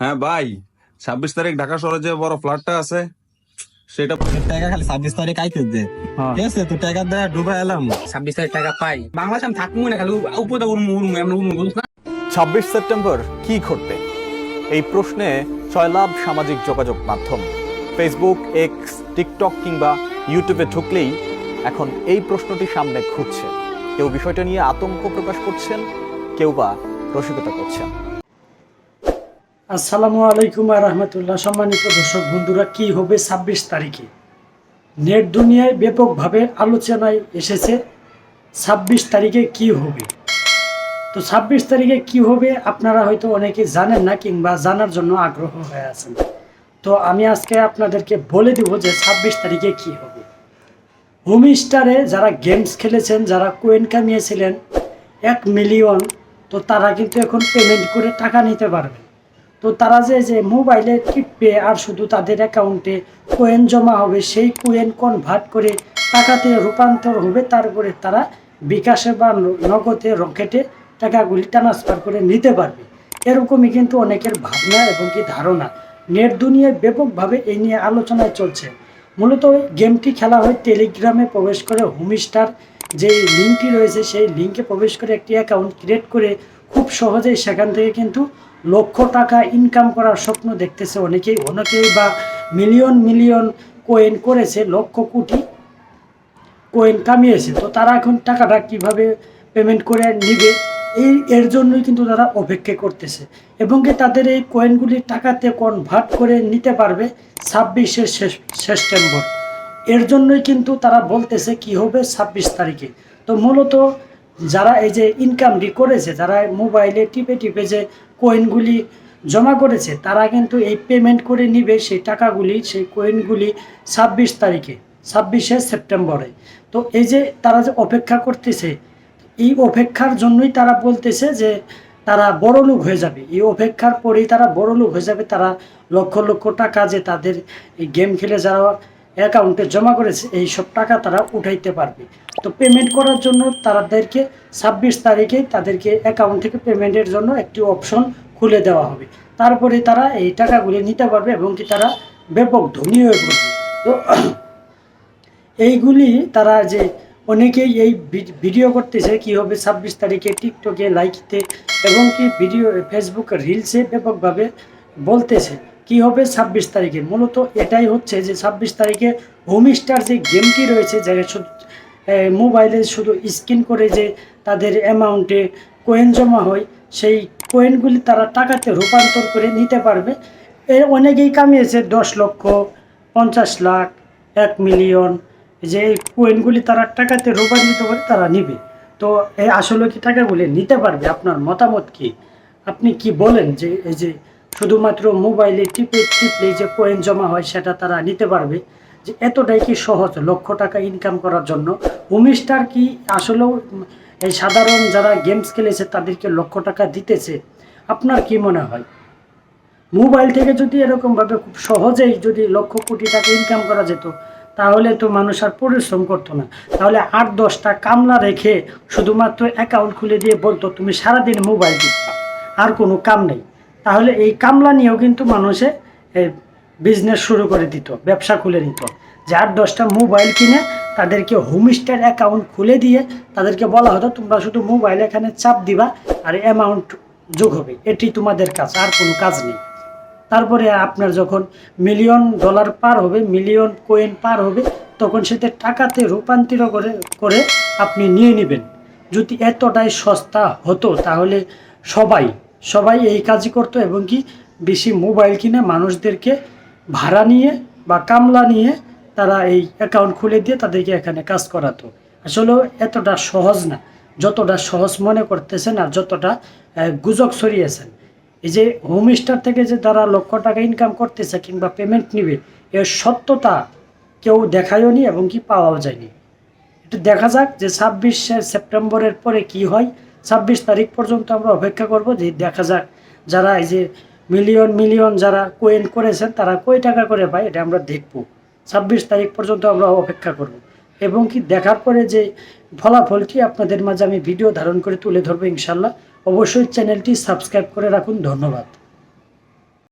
হ্যাঁ ভাই ছাব্বিশ তারিখ ঢাকা শহরে যে বড় ফ্ল্যাটটা আছে সেটা টাকা খালি ছাব্বিশ তারিখ আইতে দে। ঠিক আছে তুই টাকা দেয় ডুবা এলাম। ছাব্বিশ তারিখ টাকা পাই। বাংলাদেশ আমি থাকব না খালি উপদা উড়মু উড়মু এমন উড়মু ছাব্বিশ সেপ্টেম্বর কি ঘটবে? এই প্রশ্নে জয়লাভ সামাজিক যোগাযোগ মাধ্যম ফেসবুক এক্স টিকটক কিংবা ইউটিউবে ঢুকলেই এখন এই প্রশ্নটি সামনে ঘুরছে। কেউ বিষয়টা নিয়ে আতঙ্ক প্রকাশ করছেন কেউ বা রসিকতা করছেন। আসসালামু আলাইকুম আর রহমতুল্লাহ। সম্মানিত দর্শক বন্ধুরা, কি হবে ছাব্বিশ তারিখে? নেট দুনিয়ায় ব্যাপকভাবে আলোচনায় এসেছে ছাব্বিশ তারিখে কি হবে। তো ছাব্বিশ তারিখে কি হবে আপনারা হয়তো অনেকে জানেন না কিংবা জানার জন্য আগ্রহ হয়ে আছেন। তো আমি আজকে আপনাদেরকে বলে দিব যে ছাব্বিশ তারিখে কি হবে। হোম স্টারে যারা গেমস খেলেছেন, যারা কোয়েন কামিয়েছিলেন, এক মিলিয়ন, তো তারা কিন্তু এখন পেমেন্ট করে টাকা নিতে পারবে তো তারা যে যে মোবাইলে টিপবে আর শুধু তাদের অ্যাকাউন্টে কোয়েন জমা হবে, সেই কোয়েন কনভার্ট করে টাকাতে রূপান্তর হবে, তারপরে তারা বিকাশে বা নগদে রকেটে টাকাগুলি ট্রান্সফার করে নিতে পারবে। এরকমই কিন্তু অনেকের ভাবনা এবং কি ধারণা। নেট দুনিয়ায় ব্যাপকভাবে এই নিয়ে আলোচনায় চলছে। মূলত গেমটি খেলা হয় টেলিগ্রামে প্রবেশ করে হোমস্টার যে লিঙ্কটি রয়েছে, সেই লিঙ্কে প্রবেশ করে একটি অ্যাকাউন্ট ক্রিয়েট করে খুব সহজেই সেখান থেকে কিন্তু লক্ষ টাকা ইনকাম করার স্বপ্ন দেখতেছে অনেকেই অনেকেই বা মিলিয়ন মিলিয়ন কোয়েন করেছে, লক্ষ কোটি কোয়েন কামিয়েছে। তো তারা এখন টাকাটা কীভাবে পেমেন্ট করে নিবে? এই, এর জন্যই কিন্তু তারা অপেক্ষা করতেছে। এবং কি তাদের এই কয়েনগুলি টাকাতে কনভার্ট করে নিতে পারবে ছাব্বিশে সেপ্টেম্বর। এর জন্যই কিন্তু তারা বলতেছে কি হবে ছাব্বিশ তারিখে। তো মূলত যারা এই যে ইনকামটি করেছে, যারা মোবাইলে টিপে টিপে যে কয়েনগুলি জমা করেছে, তারা কিন্তু এই পেমেন্ট করে নিবে সেই টাকাগুলি, সেই কয়েনগুলি ছাব্বিশ তারিখে, ছাব্বিশে সেপ্টেম্বরে। তো এই যে তারা যে অপেক্ষা করতেছে, এই অপেক্ষার জন্যই তারা বলতেছে যে তারা বড় লোক হয়ে যাবে। এই অপেক্ষার পরেই তারা বড় লোক হয়ে যাবে, তারা লক্ষ লক্ষ টাকা যে তাদের এই গেম খেলে যারা অ্যাকাউন্টে জমা করেছে, এই সব টাকা তারা উঠাইতে পারবে। তো পেমেন্ট করার জন্য তাদেরকে ছাব্বিশ তারিখে তাদেরকে অ্যাকাউন্ট থেকে পেমেন্টের জন্য একটি অপশন খুলে দেওয়া হবে। তারপরে তারা এই টাকাগুলি নিতে পারবে এবং কি তারা ব্যাপক ধনী হয়ে পড়বে। তো এইগুলি তারা যে অনেকেই এই ভিডিও করতেছে কি হবে ছাব্বিশ তারিখে টিকটকে লাইকতে এবং কি ভিডিও ফেসবুক রিলসে ব্যাপকভাবে বলতেছে। কি হবে ছাব্বিশ তারিখে? মূলত এটাই হচ্ছে যে ছাব্বিশ তারিখে হোমস্টার যে গেমটি রয়েছে, যে শুধু মোবাইলে শুধু স্ক্যান করে যে তাদের অ্যামাউন্টে কোয়েন জমা হয়, সেই কোয়েনগুলি তারা টাকাতে রূপান্তর করে নিতে পারবে। এর অনেকেই কামিয়েছে দশ লক্ষ, পঞ্চাশ লাখ, এক মিলিয়ন যে এই কোয়েনগুলি তারা টাকাতে রূপান্তরিত করে তারা নিবে। তো এই আসলে কি টাকাগুলি নিতে পারবে? আপনার মতামত কি? আপনি কি বলেন যে, এই যে শুধুমাত্র মোবাইলে টিপে টিপলে যে কয়েন জমা হয় সেটা তারা নিতে পারবে। যে এতটাই কি সহজ? লক্ষ টাকা ইনকাম করার জন্য। হোমস্টার কি আসলেও এই সাধারণ যারা গেমস খেলেছে তাদেরকে লক্ষ টাকা দিতেছে? আপনার কি মনে হয়? মোবাইল থেকে যদি এরকমভাবে খুব সহজেই যদি লক্ষ কোটি টাকা ইনকাম করা যেত, তাহলে তো মানুষ আর পরিশ্রম করতো না। তাহলে আট দশটা কামলা রেখে শুধুমাত্র অ্যাকাউন্ট খুলে দিয়ে বলতো, তুমি সারাদিন মোবাইল টিপবা। আর কোনো কাম নেই। তাহলে এই কামলা নিয়েও কিন্তু মানুষে বিজনেস শুরু করে দিত, ব্যবসা খুলে নিত। যে আট দশটা মোবাইল কিনে তাদেরকে হোমস্টার অ্যাকাউন্ট খুলে দিয়ে তাদেরকে বলা হতো, তোমরা শুধু মোবাইল এখানে চাপ দিবা আর অ্যামাউন্ট যোগ হবে। এটি তোমাদের কাজ, আর কোনো কাজ নেই। তারপরে আপনার যখন মিলিয়ন ডলার পার হবে মিলিয়ন কোয়েন পার হবে, তখন সেটা টাকাতে রূপান্তর করে করে আপনি নিয়ে নেবেন। যদি এতটাই সস্তা হতো তাহলে সবাই সবাই এই কাজই করতো এবং কি বেশি মোবাইল কিনে মানুষদেরকে ভাড়া নিয়ে বা কামলা নিয়ে তারা এই অ্যাকাউন্ট খুলে দিয়ে তাদেরকে এখানে কাজ করাতো। আসলে এতটা সহজ না, যতটা সহজ মনে করতেছেন আর যতটা গুজব ছড়িয়েছেন। এই যে হোমস্টার থেকে যে তারা লক্ষ টাকা ইনকাম করতেছে কিংবা পেমেন্ট নিবে, এর সত্যতা কেউ দেখায়ও নি এবং কি পাওয়াও যায়নি। এটা দেখা যাক যে ছাব্বিশে সেপ্টেম্বরের পরে কি হয়। ছাব্বিশ তারিখ পর্যন্ত আমরা অপেক্ষা করব যে দেখা যাক যারা এই যে মিলিয়ন মিলিয়ন যারা কোয়েন করেছেন, তারা কয় টাকা করে পায়, এটা আমরা দেখব। ছাব্বিশ তারিখ পর্যন্ত আমরা অপেক্ষা করব। এবং কি দেখার পরে যে ফলাফলটি আপনাদের মাঝে আমি ভিডিও ধারণ করে তুলে ধরবো ইনশাল্লাহ, অবশ্যই চ্যানেলটি সাবস্ক্রাইব করে রাখুন। ধন্যবাদ।